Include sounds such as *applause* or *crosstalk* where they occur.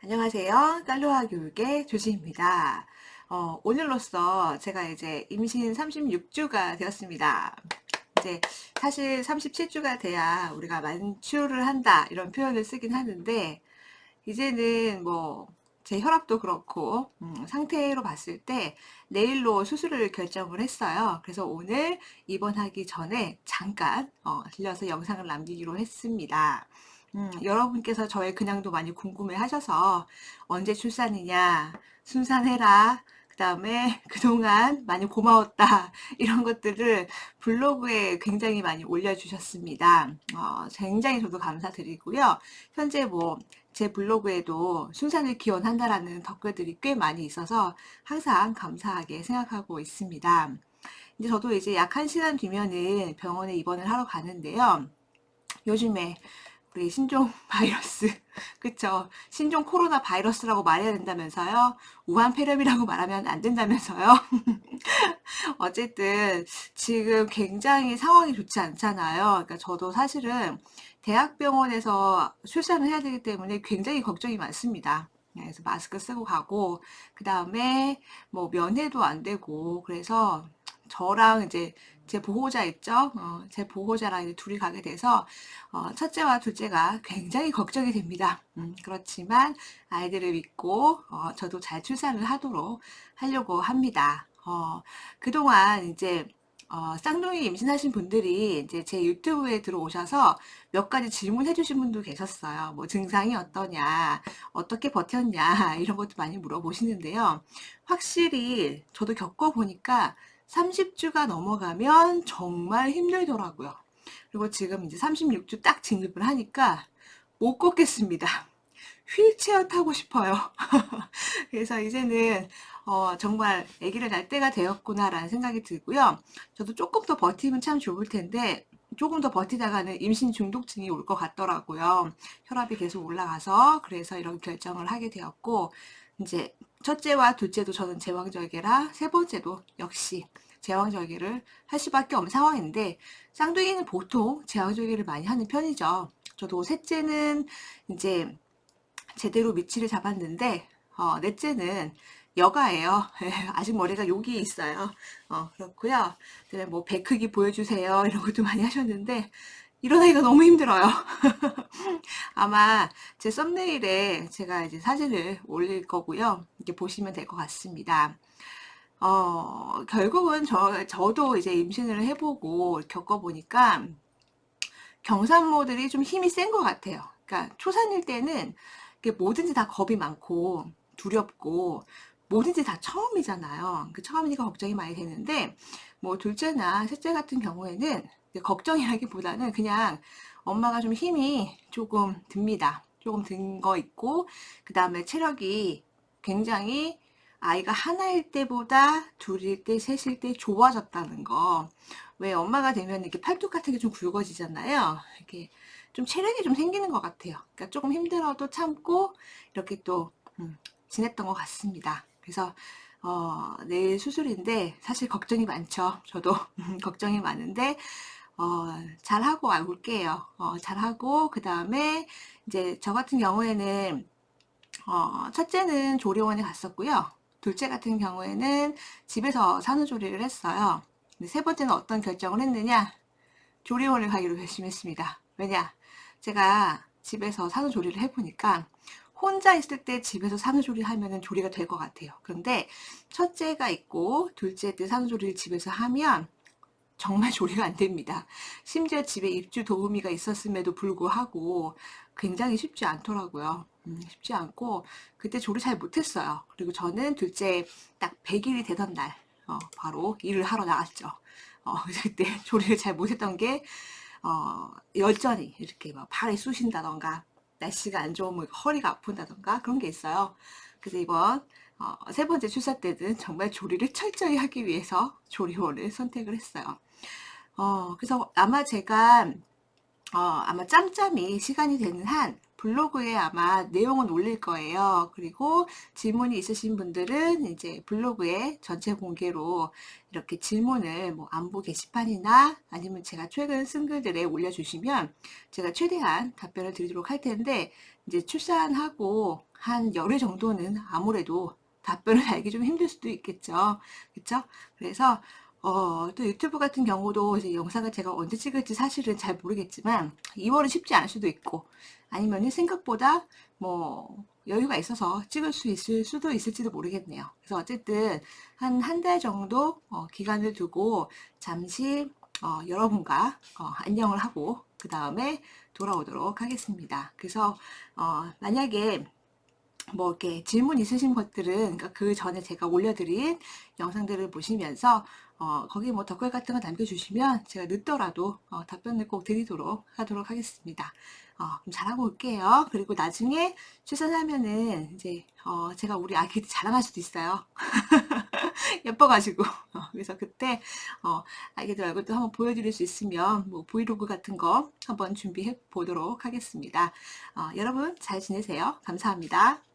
안녕하세요. 딸로하 교육의 조지입니다. 어, 오늘로써 제가 이제 임신 36주가 되었습니다. 이제 사실 37주가 돼야 우리가 만추를 한다 이런 표현을 쓰긴 하는데 이제는 뭐 제 혈압도 그렇고 음, 상태로 봤을 때 내일로 수술을 결정을 했어요. 그래서 오늘 입원하기 전에 잠깐 어, 들려서 영상을 남기기로 했습니다. 음, 여러분께서 저의 근황도 많이 궁금해 하셔서 언제 출산이냐, 순산해라, 그 다음에 *laughs* 그동안 많이 고마웠다, *laughs* 이런 것들을 블로그에 굉장히 많이 올려주셨습니다. 어, 굉장히 저도 감사드리고요. 현재 뭐, 제 블로그에도 순산을 기원한다라는 댓글들이 꽤 많이 있어서 항상 감사하게 생각하고 있습니다. 이제 저도 이제 약 한 시간 뒤면은 병원에 입원을 하러 가는데요. 요즘에 우리 신종 *laughs* 바이러스, 그쵸? 신종 코로나 바이러스라고 말해야 된다면서요? 우한 폐렴이라고 말하면 안 된다면서요? *laughs* 어쨌든 지금 굉장히 상황이 좋지 않잖아요. 그러니까 저도 사실은 대학병원에서 출산을 해야 되기 때문에 굉장히 걱정이 많습니다. 네, 그래서 마스크 쓰고 가고, 그 다음에 뭐 면회도 안 되고, 그래서 저랑 이제 제 보호자 있죠? 어, 제 보호자랑 이제 둘이 가게 돼서 어, 첫째와 둘째가 굉장히 걱정이 됩니다. 음, 그렇지만 아이들을 믿고 어, 저도 잘 출산을 하도록 하려고 합니다. 어, 그동안 이제 어, 쌍둥이 임신하신 분들이 이제 제 유튜브에 들어오셔서 몇 가지 질문해 주신 분도 계셨어요. 뭐 증상이 어떠냐, 어떻게 버텼냐, 이런 것도 많이 물어보시는데요. 확실히 저도 겪어보니까 30주가 넘어가면 정말 힘들더라고요. 그리고 지금 이제 36주 딱 진입을 하니까 못 걷겠습니다. 휠체어 타고 싶어요. *laughs* 그래서 이제는 어, 정말 아기를 낳을 때가 되었구나라는 생각이 들고요. 저도 조금 더 버티면 참 좋을 텐데 조금 더 버티다가는 임신 중독증이 올 것 같더라고요. 혈압이 계속 올라가서 그래서 이런 결정을 하게 되었고 이제 첫째와 둘째도 저는 제왕절개라 세 번째도 역시 제왕절개를 할 수밖에 없는 상황인데 쌍둥이는 보통 제왕절개를 많이 하는 편이죠. 저도 셋째는 이제 제대로 위치를 잡았는데 어, 넷째는 여가예요. *laughs* 아직 머리가 여기 있어요. 어, 그렇고요. 그다음에 뭐배 크기 보여주세요 이런 것도 많이 하셨는데 일어나기가 너무 힘들어요. *laughs* 아마 제 썸네일에 제가 이제 사진을 올릴 거고요. 이렇게 보시면 될 것 같습니다. 어, 결국은 저, 저도 이제 임신을 해보고 겪어보니까 경산모들이 좀 힘이 센 것 같아요. 그러니까 초산일 때는 뭐든지 다 겁이 많고 두렵고 뭐든지 다 처음이잖아요. 그 처음이니까 걱정이 많이 되는데 뭐 둘째나 셋째 같은 경우에는 걱정이라기보다는 그냥 엄마가 좀 힘이 조금 듭니다. 조금 든 거 있고 그 다음에 체력이 굉장히 아이가 하나일 때보다 둘일 때, 셋일 때 좋아졌다는 거. 왜 엄마가 되면 이렇게 팔뚝 같은 게 좀 굵어지잖아요. 이렇게 좀 체력이 좀 생기는 것 같아요. 그러니까 조금 힘들어도 참고 이렇게 또 음, 지냈던 것 같습니다. 그래서 어, 내일 수술인데 사실 걱정이 많죠. 저도 *laughs* 걱정이 많은데 어, 잘하고 올게요. 어, 잘하고 그 다음에 이제 저 같은 경우에는 어, 첫째는 조리원에 갔었고요. 둘째 같은 경우에는 집에서 산후조리를 했어요. 세 번째는 어떤 결정을 했느냐? 조리원을 가기로 결심했습니다. 왜냐? 제가 집에서 산후조리를 해보니까 혼자 있을 때 집에서 산후조리 하면은 조리가 될 것 같아요. 그런데 첫째가 있고 둘째 때 산후조리를 집에서 하면 정말 *laughs* 조리가 안 됩니다. 심지어 집에 입주 도우미가 있었음에도 불구하고 굉장히 쉽지 않더라고요. 음, 쉽지 않고 그때 조리 잘 못했어요. 그리고 저는 둘째 딱 100일이 되던 날 어, 바로 일을 하러 나갔죠. 어, *laughs* 그때 조리를 잘 못했던 게 어, 열전이 이렇게 막 발에 쑤신다던가 날씨가 안 좋으면 허리가 아픈다던가 그런 게 있어요. 그래서 이번 어, 세 번째 출산 때는 정말 조리를 철저히 하기 위해서 조리원을 선택을 했어요. 어, 그래서 아마 제가 어, 아마 짬짬이 시간이 되는 한 블로그에 아마 내용은 올릴 거예요. 그리고 질문이 있으신 분들은 이제 블로그에 전체 공개로 이렇게 질문을 뭐 안부 게시판이나 아니면 제가 최근 쓴 글들에 올려주시면 제가 최대한 답변을 드리도록 할 텐데 이제 출산하고 한 열흘 정도는 아무래도 답변을 *laughs* 달기 좀 힘들 수도 있겠죠. 그쵸? 그래서 어, 또 유튜브 같은 경우도 이제 영상을 제가 언제 찍을지 사실은 잘 모르겠지만 2월은 쉽지 않을 수도 있고 아니면은 생각보다 뭐 여유가 있어서 찍을 수 있을 수도 있을지도 모르겠네요. 그래서 어쨌든 한 한 달 정도 어, 기간을 두고 잠시 어, 여러분과 어, 안녕을 하고 그 다음에 돌아오도록 하겠습니다. 그래서 어, 만약에 뭐 이렇게 질문 있으신 것들은 그러니까 그 전에 제가 올려드린 영상들을 보시면서 어, 거기 뭐 댓글 같은 거 남겨주시면 제가 늦더라도 어, 답변을 꼭 드리도록 하도록 하겠습니다. 어, 그럼 잘하고 올게요. 그리고 나중에 출산하면은 이제 어, 제가 우리 아기 자랑할 수도 있어요. *laughs* 예뻐가지고 어, 그래서 그때 어, 아기들 얼굴도 한번 보여드릴 수 있으면 뭐 브이로그 같은 거 한번 준비해 보도록 하겠습니다. 어, 여러분 잘 지내세요. 감사합니다.